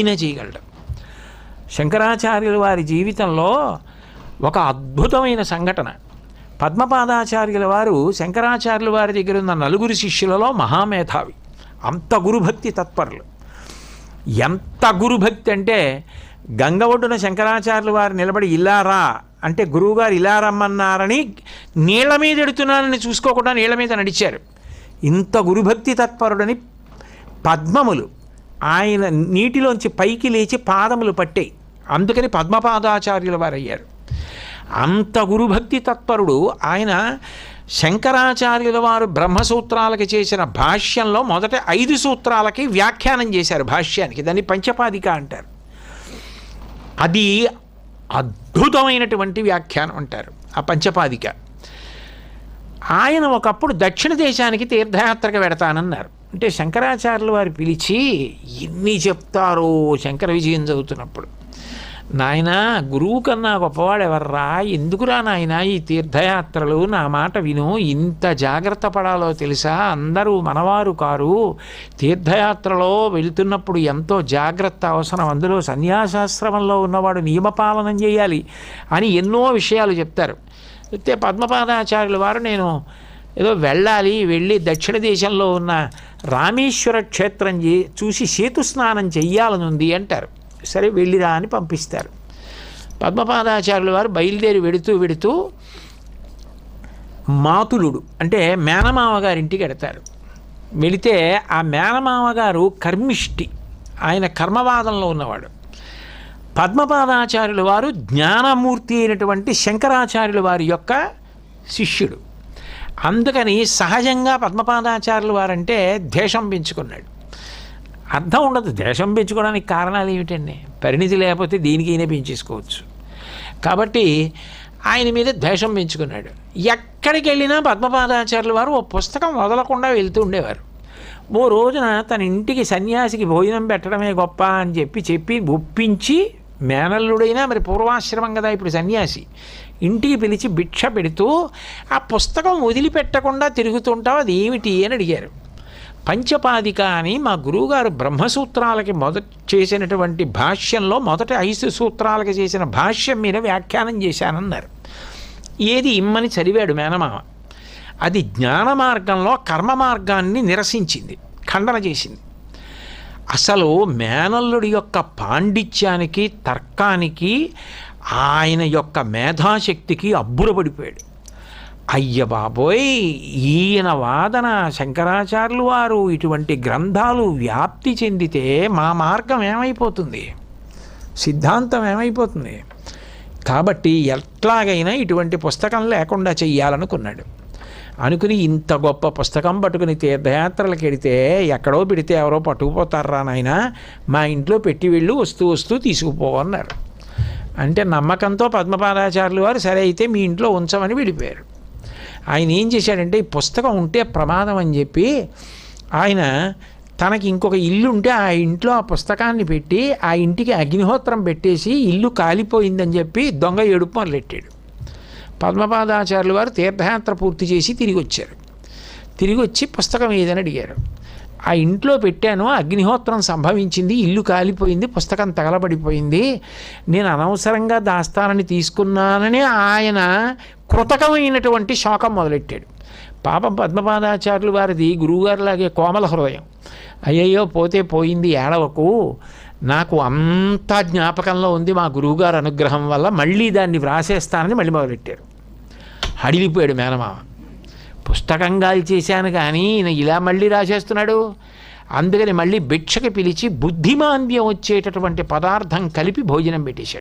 ఈయన చేయగలడు. శంకరాచార్యుల వారి జీవితంలో ఒక అద్భుతమైన సంఘటన. పద్మపాదాచార్యుల వారు శంకరాచార్యుల వారి దగ్గర ఉన్న నలుగురు శిష్యులలో మహామేధావి. అంత గురుభక్తి తత్పరులు. ఎంత గురుభక్తి అంటే గంగ ఒడ్డున శంకరాచార్యుల వారు నిలబడి ఇల్లారా అంటే గురువుగారు ఇలా రమ్మన్నారని నీళ్ళ మీద ఎడుతున్నానని చూసుకోకుండా నీళ్ళ మీద నడిచారు. ఇంత గురుభక్తి తత్పరుడని పద్మములు ఆయన నీటిలోంచి పైకి లేచి పాదములు పట్టాయి అందుకని పద్మపాదాచార్యుల వారు అయ్యారు అంత గురుభక్తి తత్పరుడు ఆయన శంకరాచార్యుల వారు బ్రహ్మసూత్రాలకి చేసిన భాష్యంలో మొదట ఐదు సూత్రాలకి వ్యాఖ్యానం చేశారు భాష్యానికి. దాన్ని పంచపాదిక అంటారు. అది అద్భుతమైనటువంటి వ్యాఖ్యానం అంటారు ఆ పంచపాదిక. ఆయన ఒకప్పుడు దక్షిణ దేశానికి తీర్థయాత్రకు వెడతానన్నారు. అంటే శంకరాచార్యులు వారు పిలిచి ఎన్ని చెప్తారో శంకర విజయం చదువుతున్నప్పుడు. నాయన గురువు కన్నా గొప్పవాడు ఎవర్రా? ఎందుకురా నాయన ఈ తీర్థయాత్రలు? నా మాట విను. ఇంత జాగ్రత్త పడాలో తెలుసా? అందరూ మనవారు కారు. తీర్థయాత్రలో వెళుతున్నప్పుడు ఎంతో జాగ్రత్త అవసరం. అందులో సన్యాసాశ్రమంలో ఉన్నవాడు నియమపాలనం చేయాలి అని ఎన్నో విషయాలు చెప్తారు. అయితే పద్మపాదాచార్యుల వారు నేను ఏదో వెళ్ళాలి. వెళ్ళి దక్షిణ దేశంలో ఉన్న రామేశ్వర క్షేత్రం చూసి సేతు స్నానం చెయ్యాలనుంది అంటారు. సరే వెళ్ళిరా అని పంపిస్తారు. పద్మపాదాచార్యుల వారు బయలుదేరి వెడుతూ వెడుతూ మాతులుడు అంటే మేనమామ గారింటికి వెడతారు వెళితే ఆ మేనమామ గారు కర్మిష్టి ఆయన కర్మవాదంలో ఉన్నవాడు. పద్మపాదాచార్యుల వారు జ్ఞానమూర్తి అయినటువంటి శంకరాచార్యుల వారి యొక్క శిష్యుడు. అందుకని సహజంగా పద్మపాదాచార్యులు వారంటే ద్వేషం పెంచుకున్నాడు. అర్థం ఉండదు. ద్వేషం పెంచుకోవడానికి కారణాలు ఏమిటండి? పరిణితి లేకపోతే దీనికి ఈయన పెంచేసుకోవచ్చు. కాబట్టి ఆయన మీద ద్వేషం పెంచుకున్నాడు. ఎక్కడికి వెళ్ళినా పద్మపాదాచార్యుల వారు ఓ పుస్తకం వదలకుండా వెళ్తూ ఉండేవారు. ఓ రోజున తన ఇంటికి సన్యాసికి భోజనం పెట్టడమే గొప్ప అని చెప్పి చెప్పి ఒప్పించి మేనల్లుడైనా మరి పూర్వాశ్రమం కదా ఇప్పుడు సన్యాసి. ఇంటికి పిలిచి భిక్ష పెడుతూ ఆ పుస్తకం వదిలిపెట్టకుండా తిరుగుతుంటావు అది ఏమిటి అని అడిగారు. పంచపాదిక అని మా గురువుగారు బ్రహ్మసూత్రాలకి మొదట చేసినటువంటి భాష్యంలో మొదట ఐదు సూత్రాలకి చేసిన భాష్యం మీద వ్యాఖ్యానం చేశానన్నారు. ఏది ఇమ్మని చదివాడు మేనమామ. అది జ్ఞాన మార్గంలో కర్మ మార్గాన్ని నిరసించింది ఖండన చేసింది. అసలు మేనల్లుడి యొక్క పాండిత్యానికి తర్కానికి ఆయన యొక్క మేధాశక్తికి అబ్బురపడిపోయాడు. అయ్య బాబోయ్! ఈయన వాదన శంకరాచార్యులు వారు ఇటువంటి గ్రంథాలు వ్యాప్తి చెందితే మా మార్గం ఏమైపోతుంది? సిద్ధాంతం ఏమైపోతుంది? కాబట్టి ఎట్లాగైనా ఇటువంటి పుస్తకం లేకుండా చెయ్యాలనుకున్నాడు. అనుకుని ఇంత గొప్ప పుస్తకం పట్టుకుని తీర్థయాత్రలకు వెడితే ఎక్కడో పెడితే ఎవరో పట్టుకుపోతారా నాయన? మా ఇంట్లో పెట్టి వెళ్ళు వస్తూ వస్తూ తీసుకుపో అన్నారు. అంటే నమ్మకంతో పద్మపాదాచార్యులు వారు సరే అయితే మీ ఇంట్లో ఉంచమని వెళ్ళిపోయారు ఆయన ఏం చేశాడంటే ఈ పుస్తకం ఉంటే ప్రమాదం అని చెప్పి ఆయన తనకి ఇంకొక ఇల్లు ఉంటే ఆ ఇంట్లో ఆ పుస్తకాన్ని పెట్టి ఆ ఇంటికి అగ్నిహోత్రం పెట్టేసి ఇల్లు కాలిపోయిందని చెప్పి దొంగ ఏడుపు మొదలెట్టాడు. పద్మపాదాచార్యులు వారు తీర్థయాత్ర పూర్తి చేసి తిరిగి వచ్చారు తిరిగి వచ్చి పుస్తకం ఏదని అడిగారు. ఆ ఇంట్లో పెట్టాను అగ్నిహోత్రం సంభవించింది ఇల్లు కాలిపోయింది పుస్తకం తగలబడిపోయింది నేను అనవసరంగా దాస్తానని తీసుకున్నానని ఆయన కృతకమైనటువంటి శోకం మొదలెట్టాడు. పాపం పద్మపాదాచార్యులు వారిది గురువుగారిలాగే కోమల హృదయం. అయ్యయ్యో పోతే పోయింది ఏడవకు. నాకు అంతా జ్ఞాపకంలో ఉంది మా గురువుగారు అనుగ్రహం వల్ల మళ్ళీ దాన్ని వ్రాసేస్తానని మళ్ళీ మొదలెట్టారు. హడిలిపోయాడు మేనమామ. పుస్తకం గాలి చేశాను కానీ ఈయన ఇలా మళ్ళీ రాసేస్తున్నాడు. అందుకని మళ్ళీ భిక్షకి పిలిచి బుద్ధిమాంద్యం వచ్చేటటువంటి పదార్థం కలిపి భోజనం పెట్టేశాడు.